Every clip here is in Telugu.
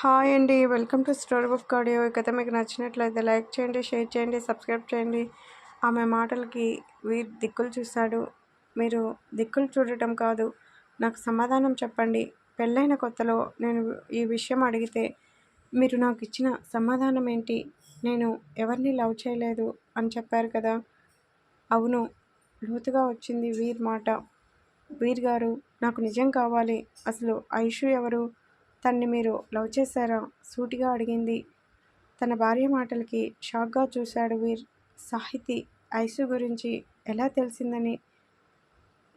హాయ్ అండి. Welcome to story book audio. ఈ కథ మీకు నచ్చినట్లయితే లైక్ చేయండి షేర్ చేయండి సబ్స్క్రైబ్ చేయండి. ఆమె మాటలకి వీర్ దిక్కులు చూశాడు. మీరు దిక్కులు చూడటం కాదు నాకు సమాధానం చెప్పండి. పెళ్ళైన కొత్తలో నేను ఈ విషయం అడిగితే మీరు నాకు ఇచ్చిన సమాధానం ఏంటి? నేను ఎవరిని లవ్ చేయలేదు అని చెప్పారు కదా? అవును లోతుగా వచ్చింది వీర్ మాట. వీర్ గారు నాకు నిజం కావాలి. అసలు ఐషు ఎవరు? తన్ని మీరు లవ్ చేశారా? సూటిగా అడిగింది. తన భార్య మాటలకి షాక్గా చూశాడు వీర్. సాహితి ఐసు గురించి ఎలా తెలిసిందని?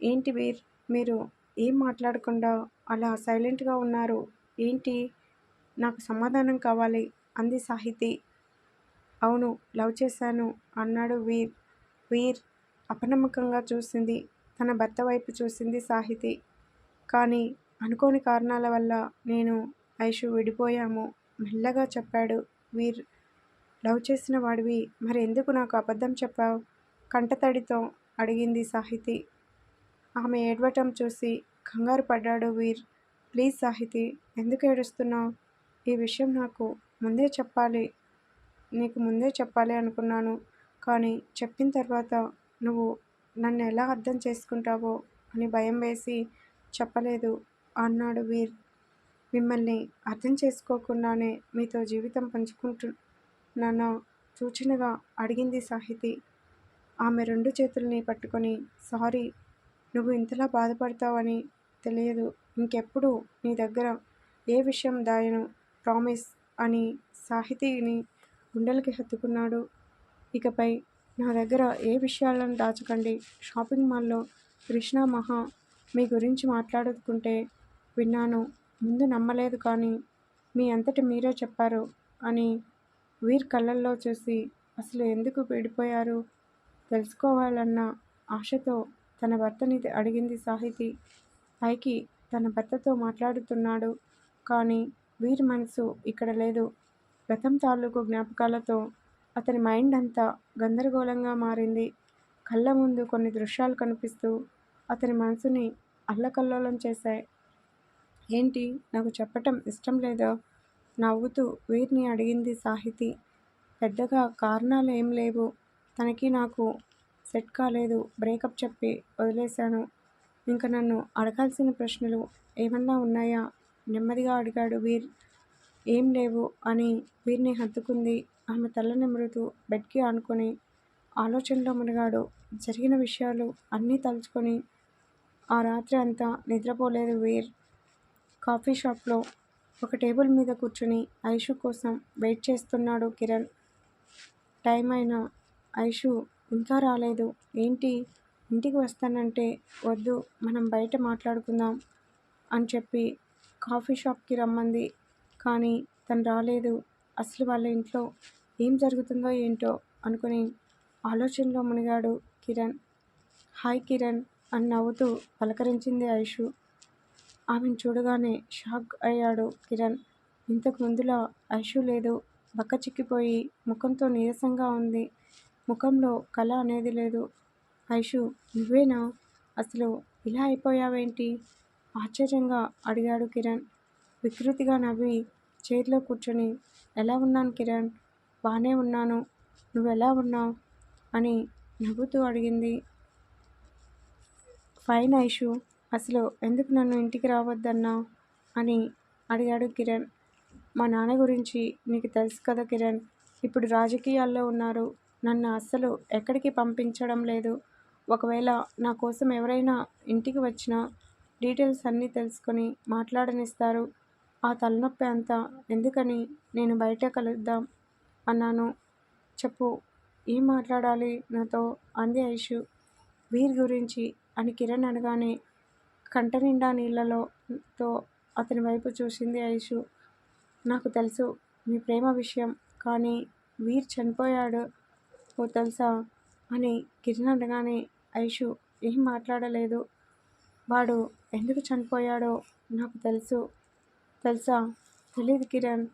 ఏంటి వీర్? మీరు ఏం మాట్లాడకుండా అలా సైలెంట్గా ఉన్నారు? ఏంటి? నాకు సమాధానం కావాలి అంది సాహితి. అవును లవ్ చేశాను అన్నాడు వీర్. వీర్ అపనమ్మకంగా చూసింది. తన భర్త వైపు చూసింది సాహితి. కానీ అనుకోని కారణాల వల్ల నేను ఐషు విడిపోయాము. మెల్లగా చెప్పాడు. వీర్ లవ్ చేసిన వాడివి. మరి ఎందుకు నాకు అబద్ధం చెప్పావు? కంటతడితో అడిగింది సాహితి. ఆమె ఏడవటం చూసి కంగారు పడ్డాడు వీర్. ప్లీజ్ సాహితి ఎందుకు ఏడుస్తున్నావు? ఈ విషయం నాకు ముందే చెప్పాలి. నీకు ముందే చెప్పాలి అనుకున్నాను. కానీ చెప్పిన తర్వాత నువ్వు నన్ను ఎలా అర్థం చేసుకుంటావో అని భయం వేసి చెప్పలేదు. అన్నాడు వీర్. మిమ్మల్ని అర్థం చేసుకోకుండానే మీతో జీవితం పంచుకుంటున్నానా సూచనగా అడిగింది సాహితి. ఆమె రెండు చేతుల్ని పట్టుకొని సారీ నువ్వు ఇంతలా బాధపడతావని తెలియదు. ఇంకెప్పుడు నీ దగ్గర ఏ విషయం దాయను ప్రామిస్ అని సాహితీని గుండెలకి హత్తుకున్నాడు. ఇకపై నా దగ్గర ఏ విషయాలను దాచకండి. షాపింగ్ మాల్లో కృష్ణ మహా మీ గురించి మాట్లాడుకుంటే విన్నాను. ముందు నమ్మలేదు కానీ మీ అంతటి మీరే చెప్పారు అని వీర్ కళ్ళల్లో చూసి అసలు ఎందుకు విడిపోయారు? తెలుసుకోవాలన్న ఆశతో తన భర్తని అడిగింది సాహితి. పైకి తన భర్తతో మాట్లాడుతున్నాడు కానీ వీర్ మనసు ఇక్కడ లేదు. గతం తాలూకు జ్ఞాపకాలతో అతని మైండ్ అంతా గందరగోళంగా మారింది. కళ్ళ ముందు కొన్ని దృశ్యాలు కనిపిస్తూ అతని మనసుని అల్లకల్లోలం చేశాయి. ఏంటి? నాకు చెప్పటం ఇష్టం లేదా? నవ్వుతూ వీరిని అడిగింది సాహితి. పెద్దగా కారణాలు ఏం లేవు. తనకి నాకు సెట్ కాలేదు. బ్రేకప్ చెప్పి వదిలేశాను. ఇంకా నన్ను అడగాల్సిన ప్రశ్నలు ఏమన్నా ఉన్నాయా? నెమ్మదిగా అడిగాడు వీర్. ఏం లేవు అని వీరిని హత్తుకుంది. ఆమె తల నిమురుతూ బెడ్కి ఆనుకొని ఆలోచనలో మునిగాడు. జరిగిన విషయాలు అన్నీ తలుచుకొని ఆ రాత్రి అంతా నిద్రపోలేదు వీర్. కాఫీ షాప్లో ఒక టేబుల్ మీద కూర్చుని ఐషు కోసం వెయిట్ చేస్తున్నాడు కిరణ్. టైం అయినా ఐషు ఇంకా రాలేదు. ఏంటి? ఇంటికి వస్తానంటే వద్దు మనం బయట మాట్లాడుకుందాం అని చెప్పి కాఫీ షాప్కి రమ్మంది. కానీ తను రాలేదు. అసలు వాళ్ళ ఇంట్లో ఏం జరుగుతుందో ఏంటో అనుకుని ఆలోచనలో మునిగాడు కిరణ్. హాయ్ కిరణ్ అని నవ్వుతూ పలకరించింది ఐషు. ఆమెను చూడగానే షాక్ అయ్యాడు కిరణ్. ఇంతకు ముందులా ఐషు లేదు. బక్క చిక్కిపోయి ముఖంతో నీరసంగా ఉంది. ముఖంలో కళ అనేది లేదు. ఐషు నువ్వేనా? అసలు ఇలా అయిపోయావేంటి? ఆశ్చర్యంగా అడిగాడు కిరణ్. వికృతిగా నవ్వి చైర్లో కూర్చొని ఎలా ఉన్నాను కిరణ్? బాగానే ఉన్నాను. నువ్వెలా ఉన్నావు? అని నవ్వుతూ అడిగింది. ఫైన్ ఐషు. అసలు ఎందుకు నన్ను ఇంటికి రావద్దన్నా? అని అడిగాడు కిరణ్. మా నాన్న గురించి నీకు తెలుసు కదా కిరణ్ ఇప్పుడు రాజకీయాల్లో ఉన్నారు. నన్ను అస్సలు ఎక్కడికి పంపించడం లేదు. ఒకవేళ నా కోసం ఎవరైనా ఇంటికి వచ్చినా డీటెయిల్స్ అన్నీ తెలుసుకొని మాట్లాడనిస్తారు. ఆ తలనొప్పి అంతా ఎందుకని నేను బయట కలుద్దాం అన్నాను. చెప్పు ఏం మాట్లాడాలి నాతో? అంది ఐషు. వీరి గురించి అని కిరణ్ అనగానే కంట నిండా నీళ్ళలోతో అతని వైపు చూసింది ఐషు. నాకు తెలుసు మీ ప్రేమ విషయం కానీ వీర్ చనిపోయాడు. ఓ తెలుసా? అని కిరణ్ అనగానే ఐషు ఏం మాట్లాడలేదు. వాడు ఎందుకు చనిపోయాడో నాకు తెలుసు. తెలుసా? తెలీదు కిరణ్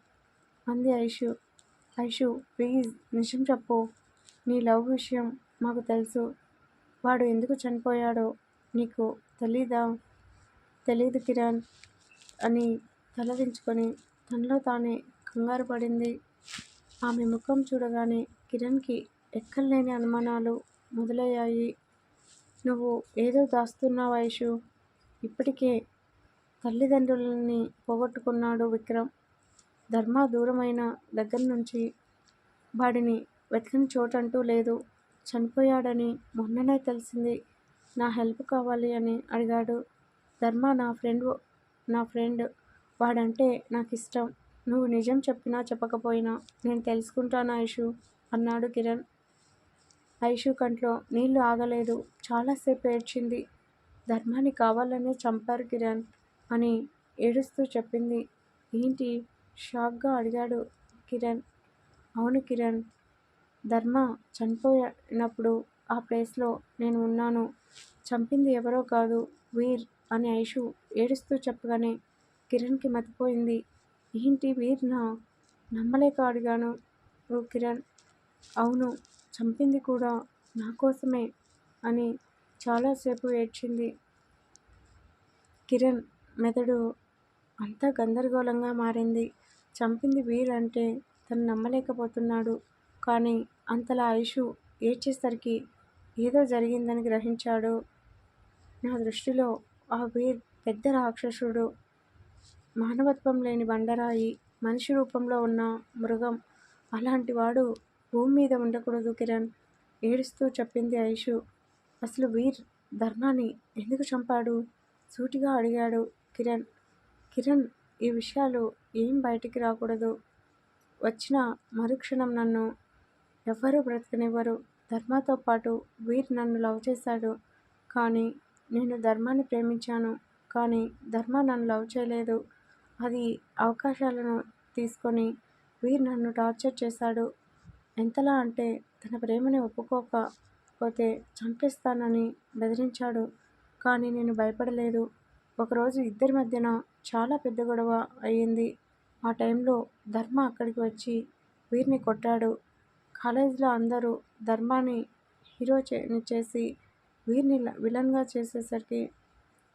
అంది ఐషు. ఐషు ప్లీజ్ నిజం చెప్పు. నీ లవ్ విషయం మాకు తెలుసు. వాడు ఎందుకు చనిపోయాడో నీకు తెలీదా? తెలీదు కిరణ్ అని తలదించుకొని తనలో తానే కంగారు పడింది. ఆమె ముఖం చూడగానే కిరణ్కి ఎక్కడలేని అనుమానాలు మొదలయ్యాయి. నువ్వు ఏదో దాస్తున్నావు ఐషు ఇప్పటికే తల్లిదండ్రులని పోగొట్టుకున్నాడు విక్రమ్. ధర్మ దూరమైన దగ్గర నుంచి వాడిని వెతకని చోటంటూ లేదు. చనిపోయాడని మొన్ననే తెలిసింది. నా హెల్ప్ కావాలి అని అడిగాడు. ధర్మ నా ఫ్రెండ్ నా ఫ్రెండ్ వాడంటే నాకు ఇష్టం నువ్వు నిజం చెప్పినా చెప్పకపోయినా నేను తెలుసుకుంటాను ఐషు అన్నాడు కిరణ్. ఐషు కంట్లో నీళ్ళు ఆగలేదు. చాలాసేపు ఏడ్చింది. ధర్మాన్ని కావాలనే చంపారు కిరణ్ అని ఏడుస్తూ చెప్పింది. ఏంటి? షాక్గా అడిగాడు కిరణ్. అవును కిరణ్. ధర్మ చనిపోయినప్పుడు ఆ ప్లేస్లో నేను ఉన్నాను. చంపింది ఎవరో కాదు. వీర్ అని ఐషు ఏడుస్తూ చెప్పగానే కిరణ్కి మతిపోయింది. ఏంటి వీర్నా? నమ్మలేక అడిగాను. ఓ కిరణ్ అవును చంపింది కూడా నా కోసమే అని చాలాసేపు ఏడ్చింది. కిరణ్ మెదడు అంతా గందరగోళంగా మారింది. చంపింది వీర్ అంటే తను నమ్మలేకపోతున్నాడు. కానీ అంతలా ఐషు ఏడ్చేసరికి ఏదో జరిగిందని గ్రహించాడు. నా దృష్టిలో ఆ వీర్ పెద్ద రాక్షసుడు. మానవత్వం లేని బండరాయి మనిషి రూపంలో ఉన్న మృగం అలాంటి వాడు భూమి మీద ఉండకూడదు కిరణ్ ఏడుస్తూ చెప్పింది ఐషు. అసలు వీర్ ధర్మాన్ని ఎందుకు చంపాడు? సూటిగా అడిగాడు కిరణ్. కిరణ్ ఈ విషయాలు ఏం బయటికి రాకూడదు? వచ్చిన మరుక్షణం నన్ను ఎవ్వరూ బ్రతకనివ్వరు. ధర్మతో పాటు వీర్ నన్ను లవ్ చేశాడు. కానీ నేను ధర్మాన్ని ప్రేమించాను కానీ ధర్మ నన్ను లవ్ చేయలేదు. అది అవకాశాలను తీసుకొని వీర్ నన్ను టార్చర్ చేశాడు. ఎంతలా అంటే తన ప్రేమని ఒప్పుకోకపోతే చంపేస్తానని బెదిరించాడు కానీ నేను భయపడలేదు. ఒకరోజు ఇద్దరి మధ్యన చాలా పెద్ద గొడవ అయ్యింది. ఆ టైంలో ధర్మ అక్కడికి వచ్చి వీరిని కొట్టాడు. కాలేజీలో అందరూ ధర్మాన్ని హీరో చేసి వీరిని విలన్గా చేసేసరికి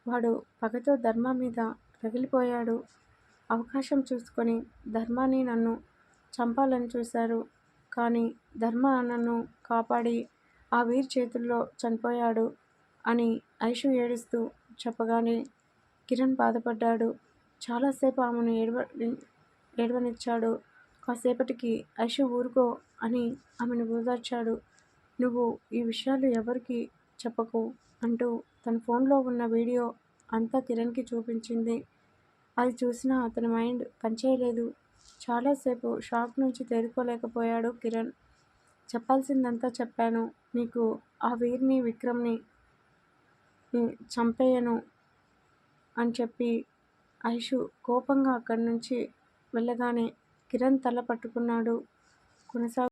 వాడు పగతో ధర్మ మీద రగిలిపోయాడు. అవకాశం చూసుకొని ధర్మాన్ని నన్ను చంపాలని చూశారు. కానీ ధర్మ నన్ను కాపాడి ఆ వీర్ చేతుల్లో చనిపోయాడు అని ఐషు ఏడుస్తూ చెప్పగానే కిరణ్ బాధపడ్డాడు. చాలాసేపు ఆమెను ఏడవ ఏడవనిచ్చాడు. కాసేపటికి ఐషు ఊరుకో అని ఆమెను ఓదార్చాడు. నువ్వు ఈ విషయాలు ఎవరికి చెప్పకు అంటూ తన ఫోన్లో ఉన్న వీడియో అంతా కిరణ్కి చూపించింది. అది చూసినా అతని మైండ్ పనిచేయలేదు. చాలాసేపు షాక్ నుంచి తేరుకోలేకపోయాడు కిరణ్. చెప్పాల్సిందంతా చెప్పాను. నీకు ఆ వీరిని విక్రమ్ని చంపేయను అని చెప్పి ఐషు కోపంగా అక్కడి నుంచి వెళ్ళగానే కిరణ్ తల పట్టుకున్నాడు. కొనసాగు